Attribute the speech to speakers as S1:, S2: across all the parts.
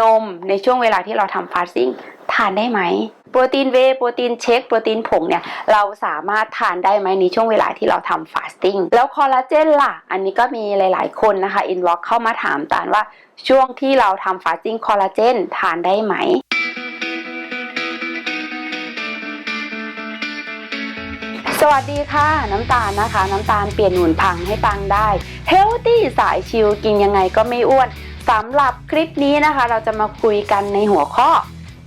S1: นมในช่วงเวลาที่เราทำฟาสติ้งทานได้ไหม โปรตีนเวโปรตีนเชคโปรตีนผงเนี่ยเราสามารถทานได้ไหมในช่วงเวลาที่เราทำฟาสติ้งแล้วคอลลาเจนล่ะ อันนี้ก็มีหลาย ๆ คนนะคะอินบ็อกเข้ามาถามตานว่าช่วงที่เราทำฟาสติ้งคอลลาเจนทานได้ไหมสวัสดีค่ะ น้ำตาลนะคะ น้ำตาลเปลี่ยนหนุนพังให้ปังได้เฮลตี้สายชิลกินยังไงก็ไม่อ้วน สำหรับคลิปนี้นะคะ เราจะมาคุยกันในหัวข้อ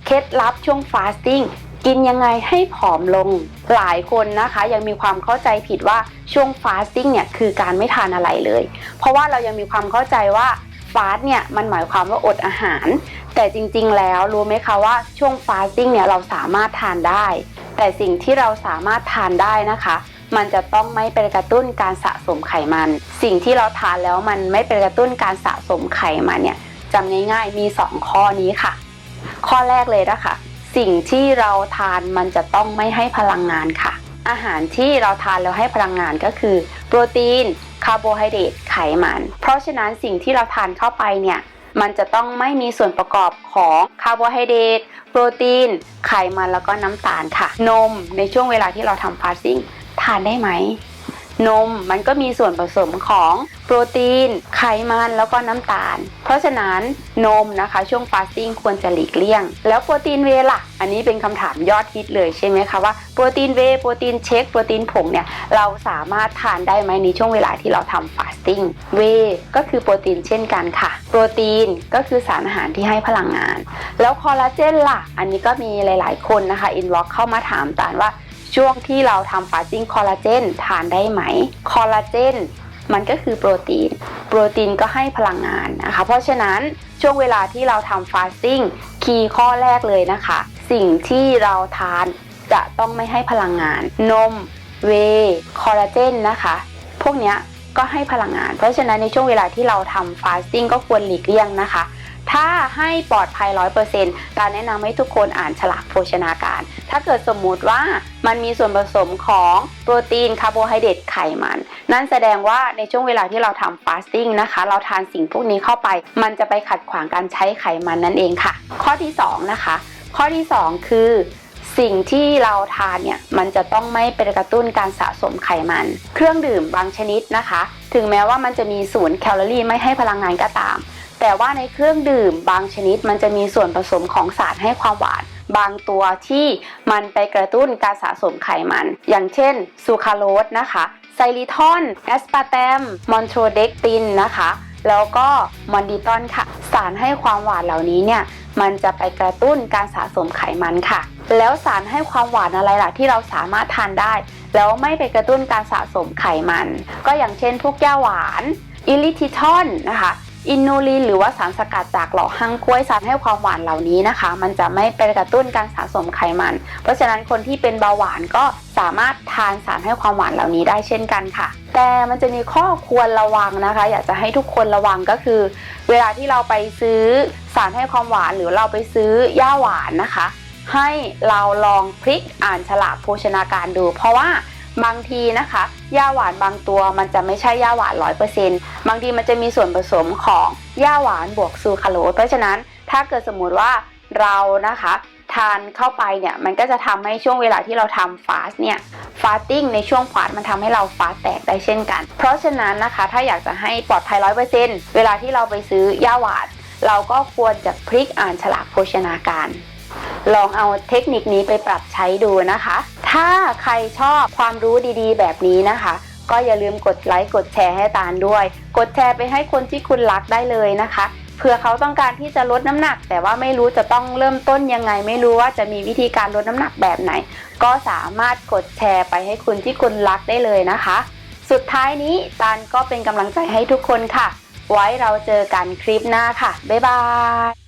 S1: เคล็ดลับช่วงฟาสติ้งกินยังไงให้ผอมลงหลายคนนะคะ ยังมีความเข้าใจผิดว่าช่วงฟาสติ้งเนี่ยคือการไม่ทานอะไรเลย เพราะว่าเรายังมีความเข้าใจว่าฟาสเนี่ยมันหมายความว่าอดอาหาร แต่จริงๆแล้วรู้ไหมคะว่าช่วงฟาสติ้งเนี่ยเราสามารถทานได้ แต่สิ่งที่เราสามารถทานได้นะคะ มันจะต้องไม่ไปกระตุ้นการสะสมไขมัน สิ่งที่เราทานแล้วมันไม่ไปกระตุ้นการสะสมไขมันเนี่ยจำง่ายๆมี 2 ข้อนี้ค่ะ ข้อแรกเลยนะคะสิ่งที่เราทานมันจะต้องไม่ให้พลังงานค่ะ อาหารที่เราทานแล้วให้พลังงานก็คือ โปรตีนคาร์โบไฮเดรตไขมัน เพราะฉะนั้นสิ่งที่เราทานเข้าไปเนี่ยมันจะต้องไม่มีส่วนประกอบของคาร์โบไฮเดรตโปรตีน ไขมันแล้วก็น้ำตาลค่ะ นมในช่วงเวลาที่เราทำฟาสติ้ง ทานได้ไหม นมมันก็มีส่วนผสมของโปรตีน ไขมันแล้วก็น้ำตาล เพราะฉะนั้นนมนะคะช่วงฟาสติ้งควรจะหลีกเลี่ยง แล้วโปรตีนเวล่ะ อันนี้เป็นคำถามยอดฮิตเลยใช่ไหมคะว่าโปรตีนเวโปรตีนเชคโปรตีนผงเนี่ยเราสามารถทานได้ไหมในช่วงเวลาที่เราทำฟาสติ้งเวก็คือโปรตีนเช่นกันค่ะ โปรตีนก็คือสารอาหารที่ให้พลังงาน แล้วคอลลาเจนล่ะ อันนี้ก็มีหลาย ๆ คนนะคะอินบ็อกเข้ามาถามตานว่า ช่วงที่เราทำฟาสติ้งคอลลาเจนทานได้ไหมคอลลาเจนมันก็คือโปรตีน โปรตีนก็ให้พลังงานนะคะ เพราะฉะนั้นช่วงเวลาที่เราทำฟาสติ้งคีย์ข้อแรกเลยนะคะ สิ่งที่เราทานจะต้องไม่ให้พลังงาน นม เวคอลลาเจนนะคะ พวกนี้ก็ให้พลังงาน เพราะฉะนั้นในช่วงเวลาที่เราทำฟาสติ้งก็ควรหลีกเลี่ยงนะคะ ถ้าให้ปลอดภัย 100%การแนะนำให้ทุกคนอ่านฉลากโภชนาการ ถ้าเกิดสมมุติว่ามันมีส่วนผสมของโปรตีนคาร์โบไฮเดรตไขมัน นั่นแสดงว่าในช่วงเวลาที่เราทำฟาสติ้งนะคะ เราทานสิ่งพวกนี้เข้าไป มันจะไปขัดขวางการใช้ไขมันนั่นเองค่ะ ข้อที่ 2 นะคะ ข้อที่ 2 คือสิ่งที่เราทานเนี่ยมันจะต้องไม่ไปกระตุ้นการสะสมไขมัน เครื่องดื่มบางชนิดนะคะ ถึงแม้ว่ามันจะมีศูนย์แคลอรี่ไม่ให้พลังงานก็ตาม แต่ว่าในเครื่องดื่มบางชนิดมันจะมีส่วนผสมของสารให้ความหวาน บางตัวที่มันไปกระตุ้นการสะสมไขมัน อย่างเช่นซูคราโรสนะคะไซริทอนแอสปาร์แตมมอนโทรเด็กตินนะคะแล้วก็มอนดิตอนค่ะ สารให้ความหวานเหล่านี้เนี่ยมันจะไปกระตุ้นการสะสมไขมันค่ะ แล้วสารให้ความหวานอะไรล่ะที่เราสามารถทานได้ แล้วไม่ไปกระตุ้นการสะสมไขมัน ก็อย่างเช่นพวกแย่าหวานอิลิทิทอนนะคะ อินูลินหรือว่าสารสกัดจากหล่อหังกล้วยสารให้ความหวานเหล่านี้นะคะ มันจะไม่ไปกระตุ้นการสะสมไขมัน เพราะฉะนั้นคนที่เป็นเบาหวานก็สามารถทานสารให้ความหวานเหล่านี้ได้เช่นกันค่ะ แต่มันจะมีข้อควรระวังนะคะ อยากจะให้ทุกคนระวังก็คือ เวลาที่เราไปซื้อสารให้ความหวานหรือเราไปซื้อย่าหวานนะคะ ให้เราลองพลิกอ่านฉลากโภชนาการดู เพราะว่า บางทีนะคะยาหวานบางตัวมันจะไม่ใช่ยาหวานร้อยเปอร์เซ็นต์บางทีมันจะมีส่วนผสมของยาหวานบวกซูคราโรสเพราะฉะนั้นถ้าเกิดสมมุติว่าเรานะคะทานเข้าไปเนี่ยมันก็จะทำให้ช่วงเวลาที่เราทำฟาสเนี่ยฟาสติ้งในช่วงฟาสมันทำให้เราฟาสแตกได้เช่นกัน เพราะฉะนั้นนะคะถ้าอยากจะให้ปลอดภัยร้อยเปอร์เซ็นต์เวลาที่เราไปซื้อยาหวาน เราก็ควรจะพลิกอ่านฉลากโภชนาการ ลองเอาเทคนิคนี้ไปปรับใช้ดูนะคะ ถ้าใครชอบความรู้ดีๆ แบบนี้นะคะ ก็อย่าลืมกดไลค์กดแชร์ให้ตาลด้วย กดแชร์ไปให้คนที่คุณรักได้เลยนะคะเผื่อเขาต้องการที่จะลดน้ำหนัก แต่ว่าไม่รู้จะต้องเริ่มต้นยังไง ไม่รู้ว่าจะมีวิธีการลดน้ำหนักแบบไหน ก็สามารถกดแชร์ไปให้คุณที่คุณรักได้เลยนะคะ สุดท้ายนี้ตาลก็เป็นกำลังใจให้ทุกคนค่ะ ไว้เราเจอกันคลิปหน้าค่ะ บ๊ายบาย